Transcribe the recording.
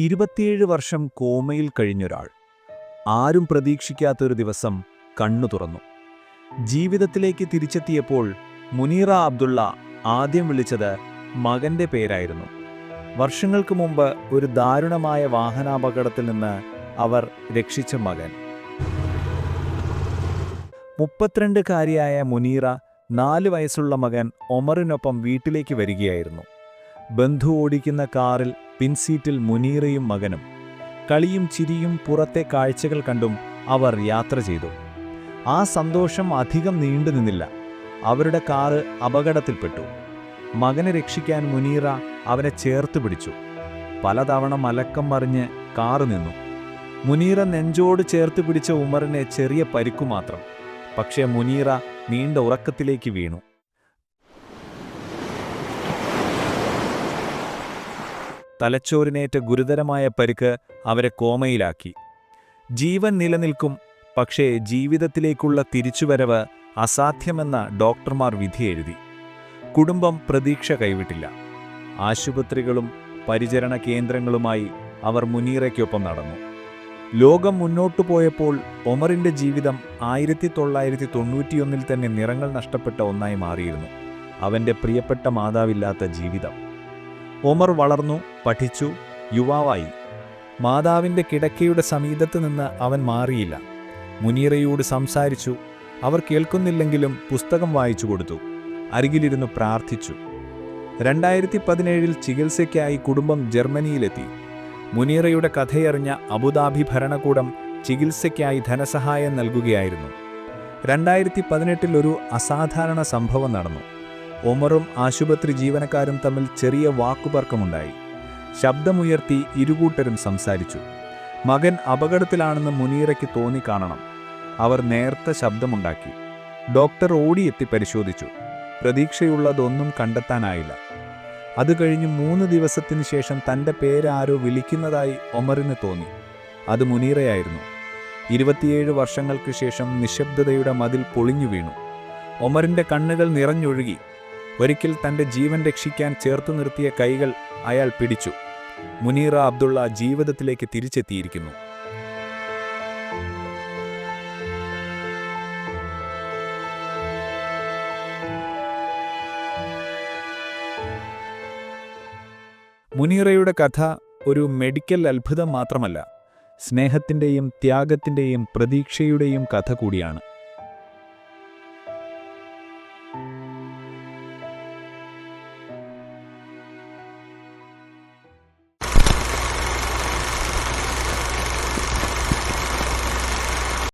ഇരുപത്തിയേഴ് വർഷം കോമയിൽ കഴിഞ്ഞൊരാൾ. ആരും പ്രതീക്ഷിക്കാത്തൊരു ദിവസം കണ്ണു തുറന്നു. ജീവിതത്തിലേക്ക് തിരിച്ചെത്തിയപ്പോൾ മുനീറ അബ്ദുള്ള ആദ്യം വിളിച്ചത് മകന്റെ പേരായിരുന്നു. വർഷങ്ങൾക്ക് മുമ്പ് ഒരു ദാരുണമായ വാഹനാപകടത്തിൽ നിന്ന് അവർ രക്ഷിച്ച മകൻ. മുപ്പത്തിരണ്ടുകാരിയായ മുനീറ നാല് വയസ്സുള്ള മകൻ ഒമറിനൊപ്പം വീട്ടിലേക്ക് വരികയായിരുന്നു. ബന്ധു ഓടിക്കുന്ന കാറിൽ പിൻസീറ്റിൽ മുനീറയും മകനും. കളിയും ചിരിയും പുറത്തെ കാഴ്ചകൾ കണ്ടും അവർ യാത്ര ചെയ്തു. ആ സന്തോഷം അധികം നീണ്ടു നിന്നില്ല. അവരുടെ കാറ് അപകടത്തിൽപ്പെട്ടു. മകനെ രക്ഷിക്കാൻ മുനീറ അവനെ ചേർത്ത് പിടിച്ചു. പലതവണ മലക്കം മറിഞ്ഞ് കാറ് നിന്നു. മുനീറ നെഞ്ചോട് ചേർത്ത് പിടിച്ച ഉമറിനെ ചെറിയ പരിക്കു മാത്രം. പക്ഷേ മുനീറ നീണ്ട ഉറക്കത്തിലേക്ക് വീണു. തലച്ചോറിനേറ്റ ഗുരുതരമായ പരിക്ക് അവരെ കോമയിലാക്കി. ജീവൻ നിലനിൽക്കും പക്ഷേ ജീവിതത്തിലേക്കുള്ള തിരിച്ചുവരവ് അസാധ്യമെന്ന ഡോക്ടർമാർ വിധിയെഴുതി കുടുംബം പ്രതീക്ഷ കൈവിട്ടില്ല. ആശുപത്രികളും പരിചരണ കേന്ദ്രങ്ങളുമായി അവർ മുനീറയ്ക്കൊപ്പം നടന്നു. ലോകം മുന്നോട്ടു പോയപ്പോൾ ഒമറിന്റെ ജീവിതം ആയിരത്തി തൊള്ളായിരത്തി തൊണ്ണൂറ്റിയൊന്നിൽ തന്നെ നിറങ്ങൾ നഷ്ടപ്പെട്ട ഒന്നായി മാറിയിരുന്നു. അവന്റെ പ്രിയപ്പെട്ട മാതാവില്ലാത്ത ജീവിതം. ഒമർ വളർന്നു പഠിച്ചു യുവാവായി. മാതാവിന്റെ കിടക്കയുടെ സമീപത്ത് നിന്ന് അവൻ മാറിയില്ല. മുനീറയോട് സംസാരിച്ചു. അവർ കേൾക്കുന്നില്ലെങ്കിലും പുസ്തകം വായിച്ചു കൊടുത്തു. അരികിലിരുന്ന് പ്രാർത്ഥിച്ചു. രണ്ടായിരത്തി പതിനേഴിൽ ചികിത്സയ്ക്കായി കുടുംബം ജർമ്മനിയിലെത്തി. മുനീറയുടെ കഥയറിഞ്ഞ അബുദാബി ഭരണകൂടം ചികിത്സയ്ക്കായി ധനസഹായം നൽകുകയായിരുന്നു. രണ്ടായിരത്തി പതിനെട്ടിൽ ഒരു അസാധാരണ സംഭവം നടന്നു. ഒമറും ആശുപത്രി ജീവനക്കാരും തമ്മിൽ ചെറിയ വാക്കുതർക്കമുണ്ടായി ശബ്ദമുയർത്തി ഇരുകൂട്ടരും സംസാരിച്ചു. മകൻ അപകടത്തിലാണെന്ന് മുനീറയ്ക്ക് തോന്നിക്കാണണം അവർ നേർത്ത ശബ്ദമുണ്ടാക്കി. ഡോക്ടർ ഓടിയെത്തി പരിശോധിച്ചു. പ്രതീക്ഷയുള്ളതൊന്നും കണ്ടെത്താനായില്ല. അത് കഴിഞ്ഞ് മൂന്ന് ദിവസത്തിനു ശേഷം തന്റെ പേരാരോ വിളിക്കുന്നതായി ഒമറിന് തോന്നി. അത് മുനീറയായിരുന്നു. ഇരുപത്തിയേഴ് വർഷങ്ങൾക്ക് ശേഷം നിശബ്ദതയുടെ മതിൽ പൊളിഞ്ഞു വീണു. ഒമറിന്റെ കണ്ണുകൾ നിറഞ്ഞൊഴുകി. ഒരിക്കൽ തന്റെ ജീവൻ രക്ഷിക്കാൻ ചേർത്ത് നിർത്തിയ കൈകൾ അയാൾ പിടിച്ചു. മുനീറ അബ്ദുള്ള ജീവിതത്തിലേക്ക് തിരിച്ചെത്തിയിരിക്കുന്നു. മുനീറയുടെ കഥ ഒരു മെഡിക്കൽ അത്ഭുതം മാത്രമല്ല സ്നേഹത്തിന്റെയും ത്യാഗത്തിന്റെയും പ്രതീക്ഷയുടെയും കഥ കൂടിയാണ്.